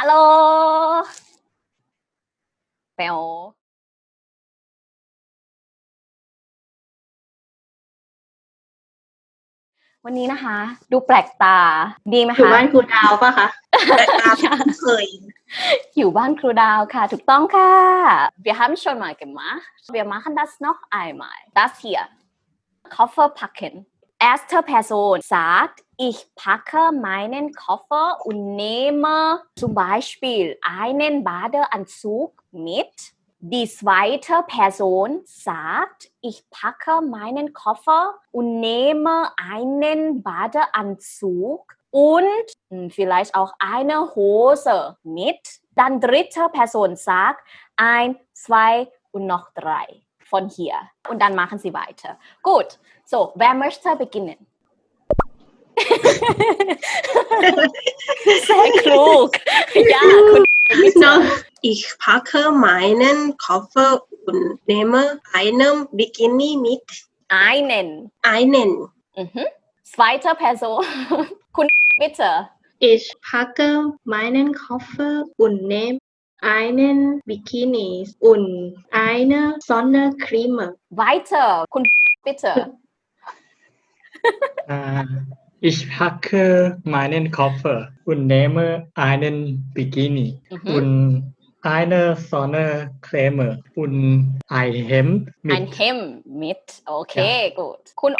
ฮัลโหลเปลวันนี้นะคะ ดูแปลกตา ดีไหมอยู่คะบ้านครูดาวปะคะแต่ตามที่เคย อยู่บ้านครูดาวค่ะ ถูกต้องค่ะ Wir haben schon mal gemacht Wir machen das noch einmal Das hier Koffer packen Erste Person sagt ich packe meinen Koffer und nehme zum Beispiel einen Badeanzug mit die zweite Person sagt, ich packe meinen Koffer und nehme einen Badeanzug und hm, vielleicht auch eine Hose mit. Dann dritte Person sagt ein, zwei und noch drei von hier. Und dann machen Sie weiter. Gut, so, wer möchte beginnen? Sehr klug. Ja, no, genau. ich packe meinen Koffer und nehme einen Bikini mit. Einen. Einen. Mhm. Zweite Person. Bitte. Ich packe meinen Koffer und nehme einen Bikinis und eine Sonnencreme. Weiter, bitte. Äh, ich packe meinen Koffer und nehme einen Bikini mhm. und eine Sonnencreme und ein Hemd mit. Ein Hemd mit, okay, ja. gut. Kun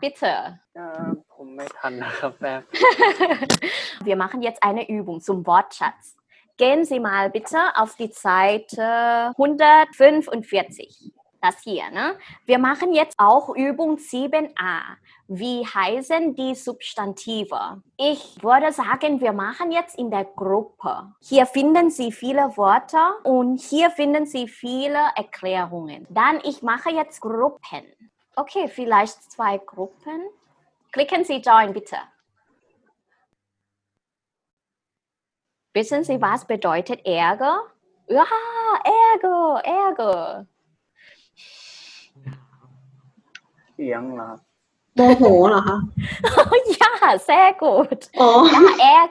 bitte. Äh, wir machen jetzt eine Übung zum Wortschatz. Gehen Sie mal bitte auf die Seite 145. Das hier, ne? Wir machen jetzt auch Übung 7a. Wie heißen die Substantive? Ich würde sagen, wir machen jetzt in der Gruppe. Hier finden Sie viele Wörter und hier finden Sie viele Erklärungen. Dann ich mache jetzt Gruppen. Okay, vielleicht zwei Gruppen. Klicken Sie Join bitte. Wissen Sie, was bedeutet Ärger? Ja, Ärger, Ärger. เสียงเหรอครับ โมโหเหรอคะ ja, sehr gut. อ๋อ Ja,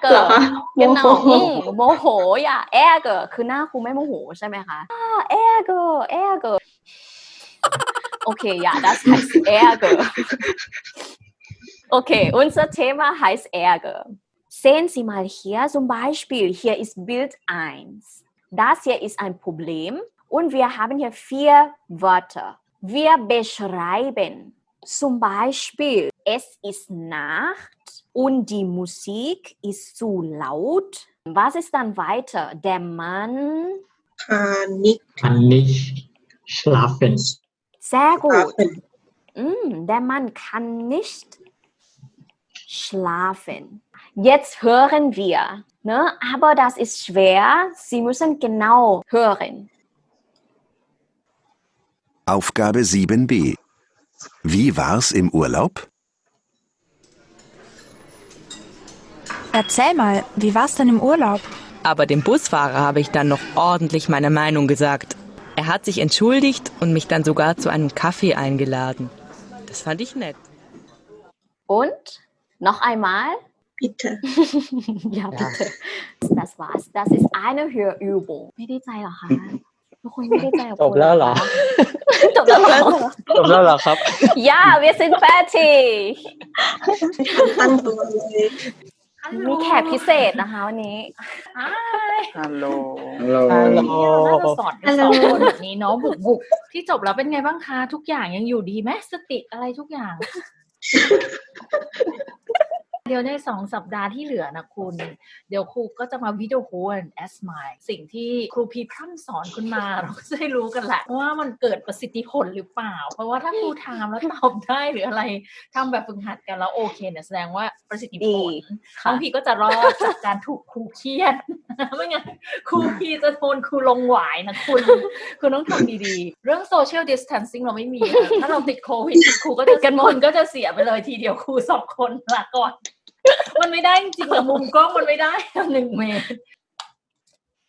เหรอ Ärger. คะโม Genau. โห อืมโมโหอย่า Ärger คือหน้าครูไม่โมโหใช่ไหมคะ Ah, Ärger, Ärger. Okay, ja, das heißt Ärger. Okay, unser Thema heißt Ärger. Sehen Sie mal hier zum Beispiel, hier ist Bild 1. Das hier ist ein Problem und wir haben hier vier Wörter. Wir beschreiben zum Beispiel, es ist Nacht und die Musik ist zu laut. Was ist dann weiter? Der Mann kann nicht, kann nicht schlafen. Sehr gut. Schlafen. Mm, der Mann kann nicht schlafen. Jetzt hören wir, ne? aber das ist schwer. Sie müssen genau hören. Aufgabe 7b. Wie war's im Urlaub? Erzähl mal, wie war's denn im Urlaub? Aber dem Busfahrer habe ich dann noch ordentlich meine Meinung gesagt. Er hat sich entschuldigt und mich dann sogar zu einem Kaffee eingeladen. Das fand ich nett. Und noch einmal. พิเตอร์ ja, bitte. Das war's. Das ist eine Hörübung. ไม่ได้ใจเหรอคะทุกคนไม่ได้ใจกับจบแล้วเหรอจบแล้วเหรอจบแล้วเหรอครับ Ja, wir sind fertig. ตั้งตัวเลยมีแขกพิเศษนะคะวันนี้ฮัลโหล ฮัลโหลฮัลโหลเราน่าจะสอนกันสองคนแบบนี้เนาะบุกบุกๆที่จบแล้วเป็นไงบ้างคะ ทุกอย่างยังอยู่ดีไหมสติอะไรทุกอย่าง เดี๋ยวในสองสัปดาห์ที่เหลือนะคุณ เดี๋ยวครูก็จะมาวิดีโอแอนแอสไมสิ่งที่ครูพีพร่ำสอนคุณมาเราก็จะได้รู้กันแหละว่ามันเกิดประสิทธิผลหรือเปล่า เพราะว่าถ้าครูถามแล้วตอบได้หรืออะไรทำแบบฝึกหัดกันแล้วโอเคเนี่ยแสดงว่าประสิทธิผดีลค่ะบางทีก็จะรอดจากการถูกครูเครียดไม่งั้นครูพีจะโทนครูลงหวายนะคุณคุณต้องทำดีๆ เรื่อง social distancing เราไม่มีนะถ้าเราติดโควิดครูก็จะกันหมดก็จะเสียไปเลยทีเดียวครูสองคนละก่อน มันไม่ได้จริงๆอะมุมกล้องมันไม่ได้หนึ่งเมตร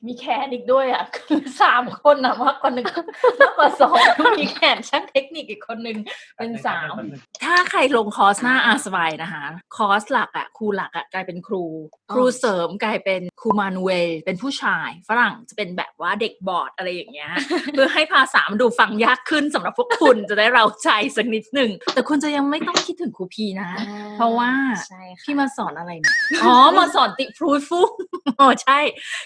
มีแขนอีกด้วยอะคือสามคนนะมากกว่าหนึ่งมากกว่าสองมีแขนช่างเทคนิคอีกคนหนึ่งเป็นสามถ้าใครลงคอร์สหน้าอาสบายนะคะ คอร์สหลักอะครูหลักอะกลายเป็นครู ครูเสริมกลายเป็น ครูมานูเอลเป็นผู้ชายฝรั่งจะเป็นแบบว่าเด็กบอดอะไรอย่างเงี้ย เพื่อให้ภาษามันดูฟังยากขึ้นสำหรับพวกคุณจะได้เราใจสักนิดหนึ่ง แต่คุณจะยังไม่ต้องคิดถึงครูพีนะ เพราะว่าใช่ค่ะพี่มาสอนอะไรนะอ๋อ มาสอนติพรูฟุ้งอ๋อใช่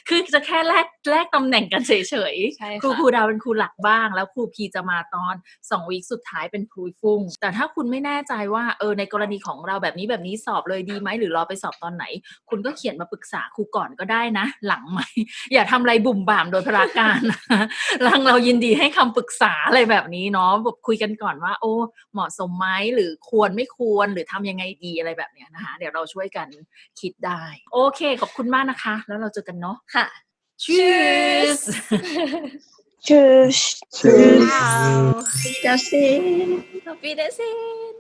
คือจะแค่แลกแลกตำแหน่งกันเฉยใช่ๆค่ะครูครูดาวเป็นครูหลักบ้าง แล้วครูพีจะมาตอนสองวีคสุดท้ายเป็นพรูฟุ้งแต่ถ้าคุณไม่แน่ใจว่าเออในกรณีของเราแบบนี้แบบนี้สอบเลยดีไหมหรือรอไปสอบตอนไหน คุณก็เขียนมาปรึกษาครูก่อนก็ได้นะ หลังไหมอย่าทำอะไรบุ่มบ่ามโดยพราการนะหลังเรายินดีให้คำปรึกษาอะไรแบบนี้เนาะแบบคุยกันก่อนว่า โอ้ เหมาะสมไหมหรือควรไม่ควรหรือทำยังไงดีอะไรแบบเนี้ยนะคะ เดี๋ยวเราช่วยกันคิดได้ โอเค ขอบคุณมากนะคะ แล้วเราเจอกันเนาะค่ะ Cheers Tschüss. Wiedersehen. Auf Wiedersehen